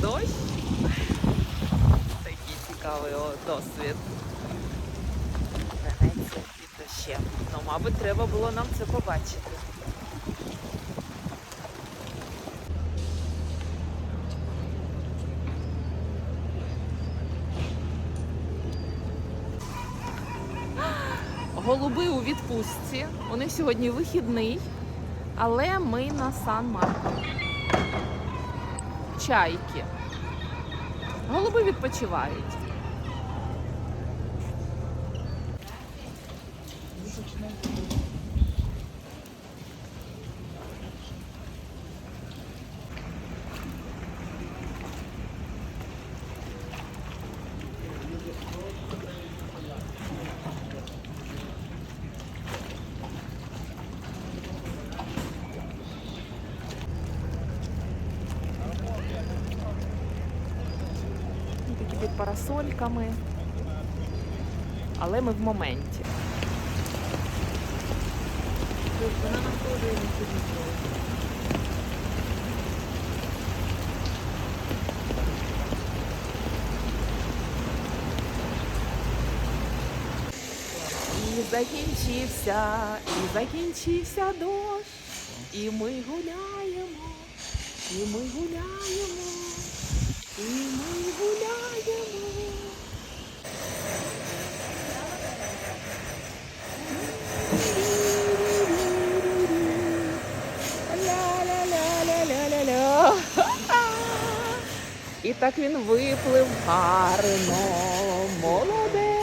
дощ. Такий цікавий досвід. Венеція під дощем. Ну, мабуть, треба було нам це побачити. Голуби у відпустці. У них сьогодні вихідний, але ми на Сан-Марко. Чайки. Голуби відпочивають. Такі під парасольками. Але ми в моменті. І закінчився, і закінчився дощ, і ми гуляємо, і ми гуляємо, і ми гуляємо. І так він виплив гарно, молодець.